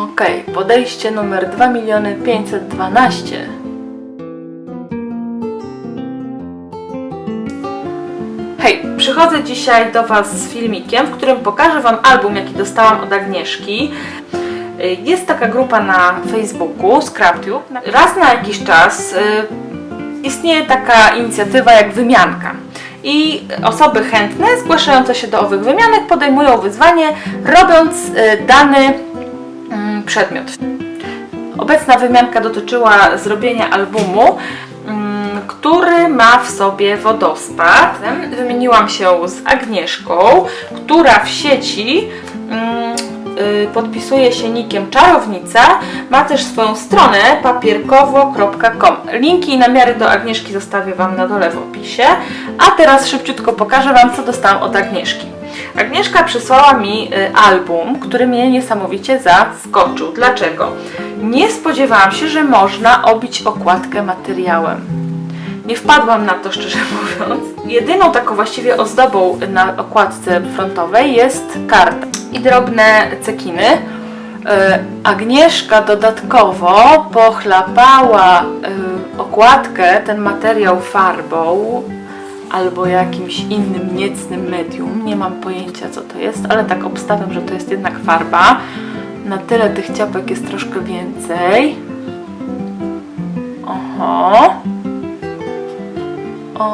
Okej, podejście numer 2 miliony 512. Hej, przychodzę dzisiaj do Was z filmikiem, w którym pokażę Wam album, jaki dostałam od Agnieszki. Y, Jest taka grupa na Facebooku, ScrapTube. Raz na jakiś czas y, istnieje taka inicjatywa jak wymianka. I osoby chętne zgłaszające się do owych wymianek podejmują wyzwanie, robiąc y, dany przedmiot. Obecna wymianka dotyczyła zrobienia albumu, mm, który ma w sobie wodospad. Wymieniłam się z Agnieszką, która w sieci mm, y, podpisuje się nikiem Czarownica. Ma też swoją stronę papierkowo.com. Linki i namiary do Agnieszki zostawię Wam na dole w opisie. A teraz szybciutko pokażę Wam, co dostałam od Agnieszki. Agnieszka przysłała mi y, album, który mnie niesamowicie zaskoczył. Dlaczego? Nie spodziewałam się, że można obić okładkę materiałem. Nie wpadłam na to, szczerze mówiąc. Jedyną taką właściwie ozdobą na okładce frontowej jest karta i drobne cekiny. Y, Agnieszka dodatkowo pochlapała y, okładkę, ten materiał farbą albo jakimś innym niecnym medium. Nie mam pojęcia co to jest, ale tak obstawiam, że to jest jednak farba. Na tyle tych ciapek jest troszkę więcej. Oho. O,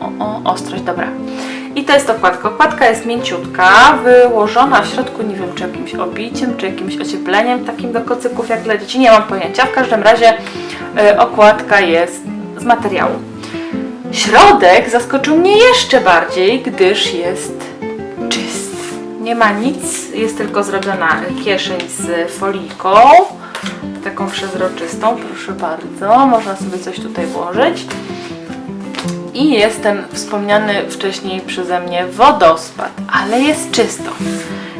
o, o, ostrość, dobra. I to jest okładka. Okładka jest mięciutka, wyłożona w środku, nie wiem, czy jakimś obiciem, czy jakimś ociepleniem, takim do kocyków jak dla dzieci, nie mam pojęcia. W każdym razie y, okładka jest z materiału. Środek zaskoczył mnie jeszcze bardziej, gdyż jest czysty. Nie ma nic, jest tylko zrobiona kieszeń z folijką, taką przezroczystą, proszę bardzo. Można sobie coś tutaj włożyć. I jest ten wspomniany wcześniej przeze mnie wodospad, ale jest czysto.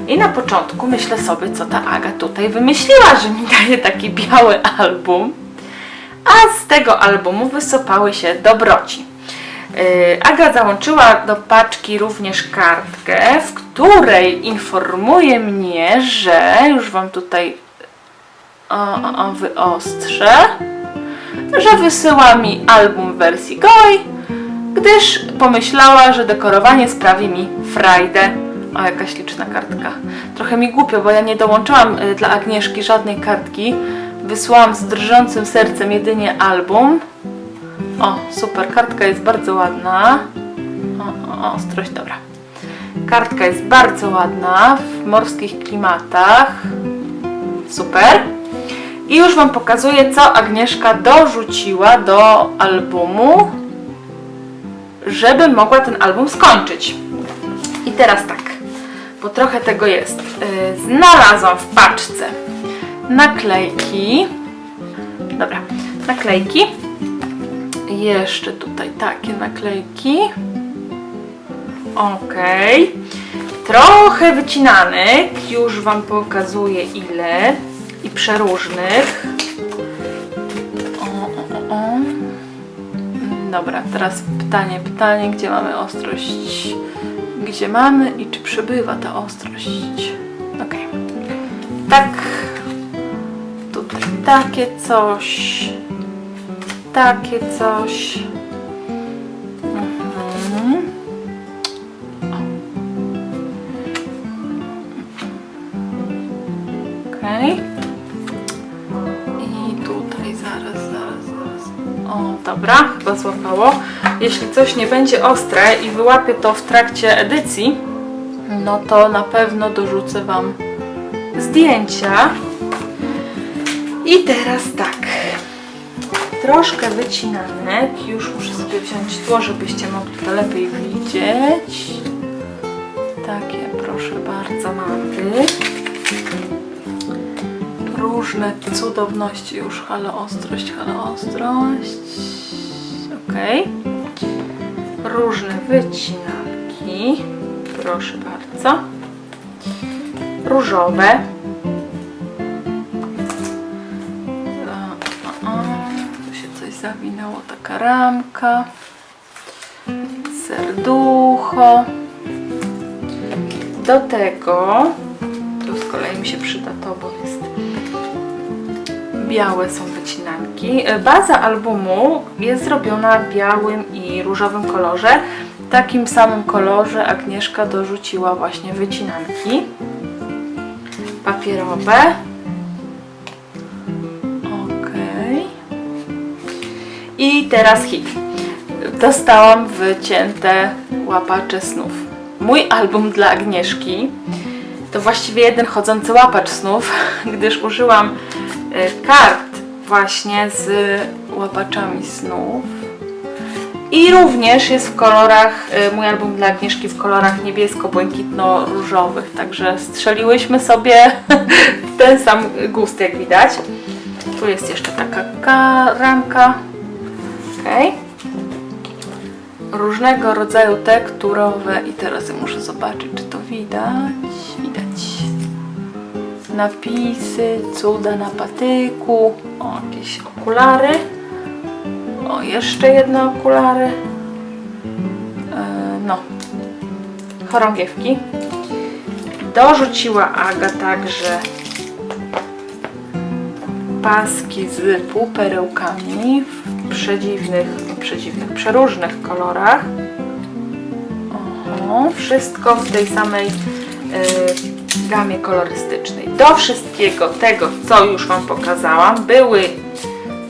I na początku myślę sobie, co ta Aga tutaj wymyśliła, że mi daje taki biały album. A z tego albumu wysopały się dobroci. Yy, Aga załączyła do paczki również kartkę, w której informuje mnie, że już Wam tutaj o, o, wyostrzę, że wysyła mi album w wersji GOI, gdyż pomyślała, że dekorowanie sprawi mi frajdę. O, jakaś liczna kartka. Trochę mi głupio, bo ja nie dołączyłam y, dla Agnieszki żadnej kartki. Wysłałam z drżącym sercem jedynie album. O, super, kartka jest bardzo ładna. O, o, ostrość, dobra. Kartka jest bardzo ładna, w morskich klimatach. Super. I już Wam pokazuję, co Agnieszka dorzuciła do albumu, żeby mogła ten album skończyć. I teraz tak, bo trochę tego jest. Yy, znalazłam w paczce naklejki. Dobra, naklejki. Jeszcze tutaj takie naklejki. Ok. Trochę wycinanek. Już Wam pokazuję ile. I przeróżnych. O, o, o. Dobra, teraz pytanie, pytanie, gdzie mamy ostrość? Gdzie mamy i czy przybywa ta ostrość? Ok. Tak. Tutaj takie coś. Takie coś. Mhm. Okej. I tutaj zaraz, zaraz, zaraz. O, dobra, chyba złapało. Jeśli coś nie będzie ostre i wyłapię to w trakcie edycji, no to na pewno dorzucę Wam zdjęcia. I teraz tak. Troszkę wycinanek. Już muszę sobie wziąć tło, żebyście mogli to lepiej widzieć. Takie, proszę bardzo, mapy. Różne cudowności już. Halo ostrość, halo ostrość. Ok. Różne wycinanki. Proszę bardzo. Różowe. Zawinęło, taka ramka. Serducho. Do tego Tu z kolei mi się przyda to, bo jest białe są wycinanki. E, Baza albumu jest zrobiona w białym i różowym kolorze. W takim samym kolorze Agnieszka dorzuciła właśnie wycinanki papierowe. I teraz hit. Dostałam wycięte łapacze snów. Mój album dla Agnieszki to właściwie jeden chodzący łapacz snów, gdyż użyłam e, kart właśnie z łapaczami snów. I również jest w kolorach, e, mój album dla Agnieszki w kolorach niebiesko-błękitno-różowych, także strzeliłyśmy sobie ten sam gust, jak widać. Tu jest jeszcze taka ka- ramka. Różnego rodzaju tekturowe i teraz muszę zobaczyć, czy to widać. Widać. Napisy, cuda na patyku. O, jakieś okulary. O, jeszcze jedne okulary. E, no. Chorągiewki. Dorzuciła Aga także paski z półperełkami przedziwnych, przedziwnych, przeróżnych kolorach. Oho, wszystko w tej samej y, gamie kolorystycznej. Do wszystkiego tego, co już Wam pokazałam, były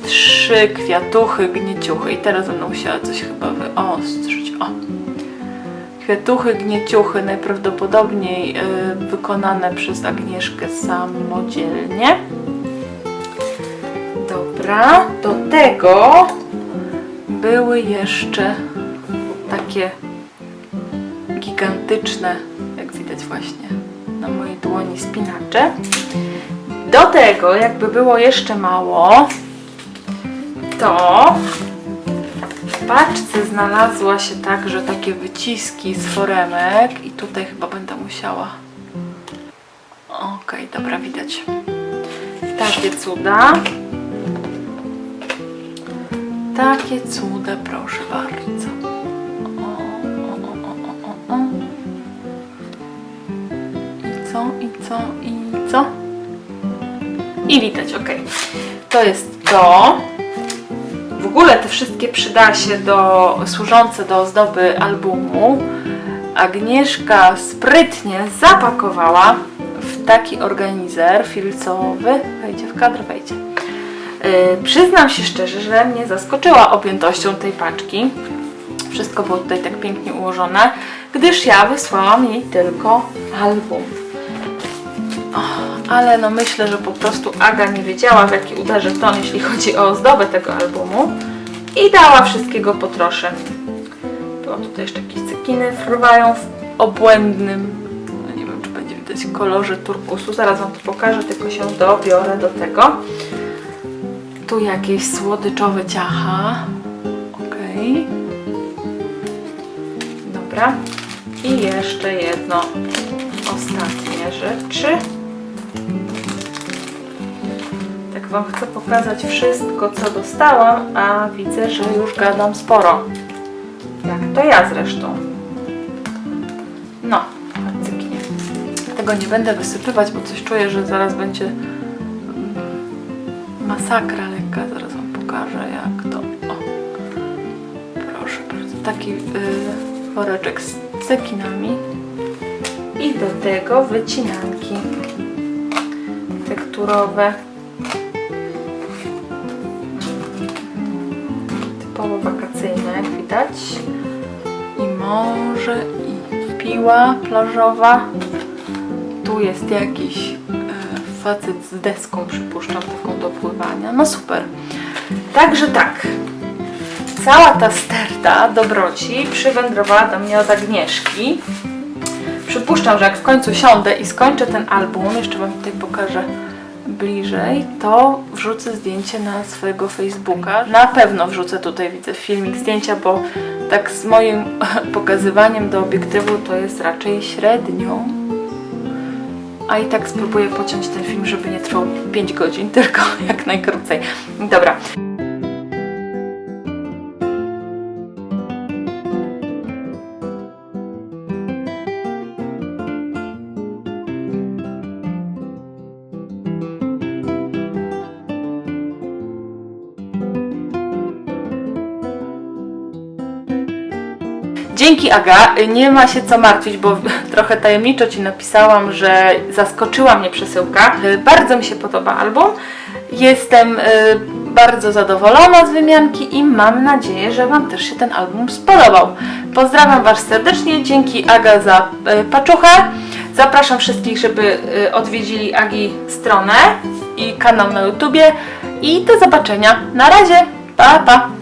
trzy kwiatuchy, gnieciuchy i teraz będę musiała coś chyba wyostrzyć. O! Kwiatuchy, gnieciuchy najprawdopodobniej y, wykonane przez Agnieszkę samodzielnie. Dobra, do tego były jeszcze takie gigantyczne, jak widać właśnie na mojej dłoni spinacze. Do tego, jakby było jeszcze mało, to w paczce znalazła się także takie wyciski z foremek i tutaj chyba będę musiała. Okej, dobra, widać. Takie cuda takie cuda, proszę bardzo. O, o, o, o, o, o. I co, i co, i co? I widać, ok. To jest to. W ogóle te wszystkie przyda się do, służące do ozdoby albumu. Agnieszka sprytnie zapakowała w taki organizer filcowy. Wejdzie w kadr, wejdzie. Yy, przyznam się szczerze, że mnie zaskoczyła objętością tej paczki. Wszystko było tutaj tak pięknie ułożone, gdyż ja wysłałam jej tylko album. O, ale no myślę, że po prostu Aga nie wiedziała w jaki uderzy ton, jeśli chodzi o ozdobę tego albumu i dała wszystkiego po trosze. To tutaj jeszcze jakieś cekiny fruwają w obłędnym, no nie wiem czy będzie widać, kolorze turkusu. Zaraz Wam to pokażę, tylko się dobiorę do tego. Tu jakieś słodyczowe ciacha. Ok. Dobra. I jeszcze jedno ostatnie rzeczy. Tak Wam chcę pokazać wszystko, co dostałam, a widzę, że już gadam sporo. Jak to ja zresztą. No, cyknie. Tego nie będę wysypywać, bo coś czuję, że zaraz będzie masakra lekka. Zaraz Wam pokażę jak to. O. Proszę bardzo. Taki y, woreczek z cekinami. I do tego wycinanki tekturowe. Typowo wakacyjne, jak widać. I morze, i piła plażowa. Tu jest jakiś facet z deską, przypuszczam, taką do pływania. No super. Także tak. Cała ta sterta dobroci przywędrowała do mnie od Agnieszki. Przypuszczam, że jak w końcu siądę i skończę ten album, jeszcze Wam tutaj pokażę bliżej, to wrzucę zdjęcie na swojego Facebooka. Na pewno wrzucę tutaj, widzę filmik, zdjęcia, bo tak z moim pokazywaniem do obiektywu to jest raczej średnio. A i tak spróbuję pociąć ten film, żeby nie trwał 5 godzin, tylko jak najkrócej. Dobra. Dzięki Aga, nie ma się co martwić, bo trochę tajemniczo Ci napisałam, że zaskoczyła mnie przesyłka. Y, Bardzo mi się podoba album. Jestem y, bardzo zadowolona z wymianki i mam nadzieję, że Wam też się ten album spodobał. Pozdrawiam Was serdecznie, dzięki Aga za y, paczuchę. Zapraszam wszystkich, żeby odwiedzili Agi stronę i kanał na YouTubie i do zobaczenia. Na razie, pa pa!